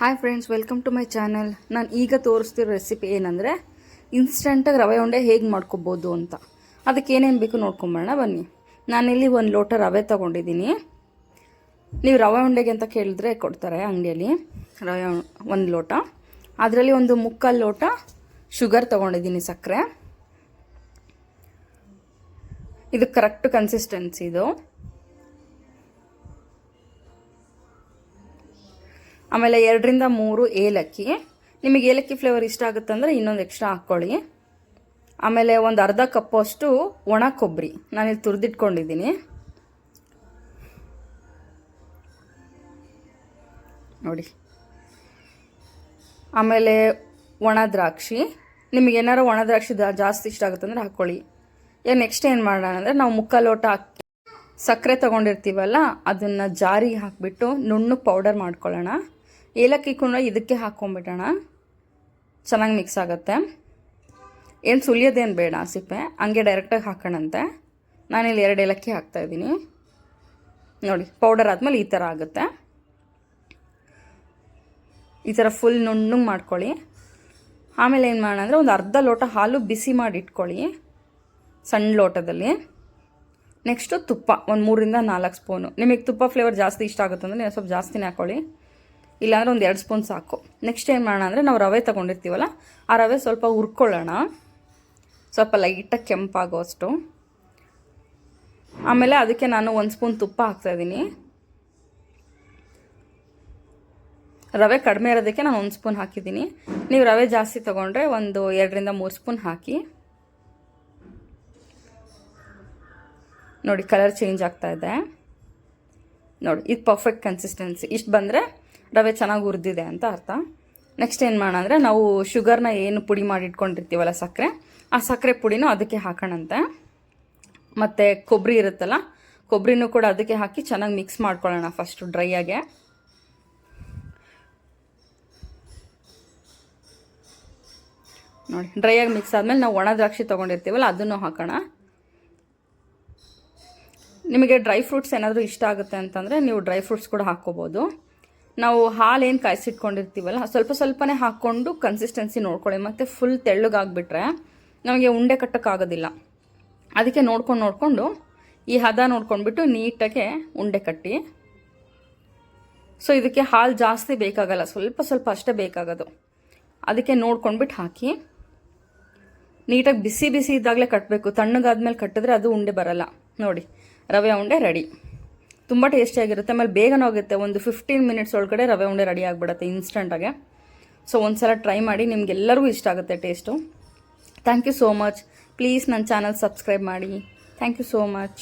Hi friends welcome to my channel ನಾನು ಈಗ ತೋರಿಸ್ತಿರೋ recipe ಏನಂದರೆ ಇನ್ಸ್ಟೆಂಟಾಗಿ ರವೆ ಉಂಡೆ ಹೇಗೆ ಮಾಡ್ಕೊಬೋದು ಅಂತ. ಅದಕ್ಕೆ ಏನೇನು ಬೇಕು ನೋಡ್ಕೊಂಬೋಣ ಬನ್ನಿ. ನಾನಿಲ್ಲಿ ಒಂದು ಲೋಟ ರವೆ ತೊಗೊಂಡಿದ್ದೀನಿ. ನೀವು ರವೆ ಉಂಡೆಗೆ ಅಂತ ಕೇಳಿದ್ರೆ ಕೊಡ್ತಾರೆ ಅಂಗಡಿಯಲ್ಲಿ. ರವೆ ಒಂದು ಲೋಟ. ಅದರಲ್ಲಿ ಒಂದು ಮುಕ್ಕಾಲು ಲೋಟ ಶುಗರ್ ತೊಗೊಂಡಿದ್ದೀನಿ ಸಕ್ಕರೆ. ಇದು ಕರೆಕ್ಟ್ ಕನ್ಸಿಸ್ಟೆನ್ಸಿ ಇದು. ಆಮೇಲೆ ಎರಡರಿಂದ ಮೂರು ಏಲಕ್ಕಿ. ನಿಮಗೆ ಏಲಕ್ಕಿ ಫ್ಲೇವರ್ ಇಷ್ಟ ಆಗುತ್ತೆ ಅಂದರೆ ಇನ್ನೊಂದು ಎಕ್ಸ್ಟ್ರಾ ಹಾಕ್ಕೊಳ್ಳಿ. ಆಮೇಲೆ ಒಂದು ಅರ್ಧ ಕಪ್ಪಷ್ಟು ಒಣ ಕೊಬ್ಬರಿ. ನಾನಿಲ್ಲಿ ತುರಿದಿಟ್ಕೊಂಡಿದ್ದೀನಿ. ನೋಡಿ. ಆಮೇಲೆ ಒಣ ದ್ರಾಕ್ಷಿ. ನಿಮಗೆ ಏನಾರು ಒಣ ದ್ರಾಕ್ಷಿ ಜಾಸ್ತಿ ಇಷ್ಟ ಆಗುತ್ತೆ ಅಂದರೆ ಹಾಕ್ಕೊಳ್ಳಿ. ಈಗ ನೆಕ್ಸ್ಟ್ ಏನು ಮಾಡೋಣ ಅಂದರೆ ನಾವು ಮುಕ್ಕ ಲೋಟ ಹಾಕಿ ಸಕ್ಕರೆ ತೊಗೊಂಡಿರ್ತೀವಲ್ಲ, ಅದನ್ನು ಜಾರಿಗೆ ಹಾಕಿಬಿಟ್ಟು ನುಣ್ಣು ಪೌಡರ್ ಮಾಡ್ಕೊಳ್ಳೋಣ. ಏಲಕ್ಕಿ ಕೂಡ ಇದಕ್ಕೆ ಹಾಕ್ಕೊಂಬಿಡೋಣ ಚೆನ್ನಾಗಿ ಮಿಕ್ಸ್ ಆಗುತ್ತೆ. ಏನು ಸುಲಿಯೋದೇನು ಬೇಡ, ಸಿಪ್ಪೆ. ಹಂಗೆ ಡೈರೆಕ್ಟಾಗಿ ಹಾಕೋಣಂತೆ. ನಾನಿಲ್ಲಿ ಎರಡು ಏಲಕ್ಕಿ ಹಾಕ್ತಾಯಿದ್ದೀನಿ ನೋಡಿ ಪೌಡರ್ ಆದಮೇಲೆ ಈ ಥರ ಆಗುತ್ತೆ. ಈ ಥರ ಫುಲ್ ನುಣ್ಣಗೆ ಮಾಡ್ಕೊಳ್ಳಿ. ಆಮೇಲೆ ಏನು ಮಾಡೋಣ ಅಂದರೆ ಒಂದು ಅರ್ಧ ಲೋಟ ಹಾಲು ಬಿಸಿ ಮಾಡಿ ಇಟ್ಕೊಳ್ಳಿ. ಸಣ್ಣ ಲೋಟದಲ್ಲಿ. ನೆಕ್ಸ್ಟು ತುಪ್ಪ, ಒಂದು ಮೂರಿಂದ ನಾಲ್ಕು ಸ್ಪೂನು ನಿಮಗೆ ತುಪ್ಪ ಫ್ಲೇವರ್ ಜಾಸ್ತಿ ಇಷ್ಟ ಆಗುತ್ತೆ ಅಂದರೆ ನೀವು ಸ್ವಲ್ಪ ಜಾಸ್ತಿನೇ ಹಾಕ್ಕೊಳ್ಳಿ ಇಲ್ಲಾಂದ್ರೆ ಒಂದು ಎರಡು ಸ್ಪೂನ್ ಸಾಕು. ನೆಕ್ಸ್ಟ್ ಏನು ಮಾಡೋಣ ಅಂದರೆ ನಾವು ರವೆ ತೊಗೊಂಡಿರ್ತೀವಲ್ಲ, ಆ ರವೆ ಸ್ವಲ್ಪ ಹುರ್ಕೊಳ್ಳೋಣ. ಸ್ವಲ್ಪ ಲೈಟಾಗಿ ಕೆಂಪಾಗೋಷ್ಟು ಆಮೇಲೆ ಅದಕ್ಕೆ ನಾನು ಒಂದು ಸ್ಪೂನ್ ತುಪ್ಪ ಹಾಕ್ತಾಯಿದ್ದೀನಿ ರವೆ ಕಡಿಮೆ ಇರೋದಕ್ಕೆ ನಾನು ಒಂದು ಸ್ಪೂನ್ ಹಾಕಿದ್ದೀನಿ. ನೀವು ರವೆ ಜಾಸ್ತಿ ತೊಗೊಂಡ್ರೆ ಒಂದು ಎರಡರಿಂದ ಮೂರು ಸ್ಪೂನ್ ಹಾಕಿ. ನೋಡಿ ಕಲರ್ ಚೇಂಜ್ ಆಗ್ತಾ ಇದೆ. ನೋಡಿ, ಇದು ಪರ್ಫೆಕ್ಟ್ ಕನ್ಸಿಸ್ಟೆನ್ಸಿ ಇಷ್ಟು ಬಂದರೆ ರವೆ ಚೆನ್ನಾಗಿ ಹುರಿದಿದೆ ಅಂತ ಅರ್ಥ. ನೆಕ್ಸ್ಟ್ ಏನು ಮಾಡೋಣ ಅಂದರೆ ನಾವು ಶುಗರ್ನ ಏನು ಪುಡಿ ಮಾಡಿ ಇಟ್ಕೊಂಡಿರ್ತೀವಲ್ಲ ಸಕ್ಕರೆ ಆ ಸಕ್ಕರೆ ಪುಡಿನೂ ಅದಕ್ಕೆ ಹಾಕೋಣಂತೆ. ಮತ್ತು ಕೊಬ್ಬರಿ ಇರುತ್ತಲ್ಲ ಕೊಬ್ಬರಿನೂ ಕೂಡ ಅದಕ್ಕೆ ಹಾಕಿ ಚೆನ್ನಾಗಿ ಮಿಕ್ಸ್ ಮಾಡ್ಕೊಳ್ಳೋಣ ಫಸ್ಟು ಡ್ರೈಯಾಗೆ ನೋಡಿ ಡ್ರೈಯಾಗಿ ಮಿಕ್ಸ್ ಆದಮೇಲೆ ನಾವು ಒಣ ದ್ರಾಕ್ಷಿ ತೊಗೊಂಡಿರ್ತೀವಲ್ಲ ಅದನ್ನು ಹಾಕೋಣ. ನಿಮಗೆ ಡ್ರೈ ಫ್ರೂಟ್ಸ್ ಏನಾದರೂ ಇಷ್ಟ ಆಗುತ್ತೆ ಅಂತಂದರೆ ನೀವು ಡ್ರೈ ಫ್ರೂಟ್ಸ್ ಕೂಡ ಹಾಕ್ಕೋಬೋದು. ನಾವು ಹಾಲೇನು ಕಾಯಿಸಿಟ್ಕೊಂಡಿರ್ತೀವಲ್ಲ ಸ್ವಲ್ಪ ಸ್ವಲ್ಪನೇ ಹಾಕ್ಕೊಂಡು ಕನ್ಸಿಸ್ಟೆನ್ಸಿ ನೋಡ್ಕೊಳ್ಳಿ. ಮತ್ತು ಫುಲ್ ತೆಳ್ಳಗಾಗ್ಬಿಟ್ರೆ ನಮಗೆ ಉಂಡೆ ಕಟ್ಟೋಕ್ಕಾಗೋದಿಲ್ಲ. ಅದಕ್ಕೆ ನೋಡ್ಕೊಂಡು ನೋಡಿಕೊಂಡು, ಈ ಹದ ನೋಡ್ಕೊಂಡ್ಬಿಟ್ಟು ನೀಟಾಗೆ ಉಂಡೆ ಕಟ್ಟಿ. ಸೊ ಇದಕ್ಕೆ ಹಾಲು ಜಾಸ್ತಿ ಬೇಕಾಗಲ್ಲ, ಸ್ವಲ್ಪ ಸ್ವಲ್ಪ ಅಷ್ಟೇ ಬೇಕಾಗೋದು. ಅದಕ್ಕೆ ನೋಡ್ಕೊಂಡ್ಬಿಟ್ಟು ಹಾಕಿ. ನೀಟಾಗಿ ಬಿಸಿ ಬಿಸಿ ಇದ್ದಾಗಲೇ ಕಟ್ಟಬೇಕು ತಣ್ಣಗಾದ್ಮೇಲೆ ಕಟ್ಟಿದ್ರೆ ಅದು ಉಂಡೆ ಬರಲ್ಲ. ನೋಡಿ, ರವೆ ಉಂಡೆ ರೆಡಿ ತುಂಬ ಟೇಸ್ಟಿಯಾಗಿರುತ್ತೆ ಆಮೇಲೆ ಬೇಗನೂ ಆಗುತ್ತೆ ಒಂದು ಫಿಫ್ಟೀನ್ ಮಿನಿಟ್ಸ್ ಒಳಗಡೆ ರವೆ ಉಂಡೆ ರೆಡಿ ಆಗಿಬಿಡುತ್ತೆ ಇನ್ಸ್ಟಂಟಾಗೆ ಸೊ ಒಂದ್ಸಲ ಟ್ರೈ ಮಾಡಿ ನಿಮಗೆಲ್ಲರಿಗೂ ಇಷ್ಟ ಆಗುತ್ತೆ taste thank you so much please ನನ್ನ ಚಾನಲ್ ಸಬ್ಸ್ಕ್ರೈಬ್ ಮಾಡಿ. Thank you so much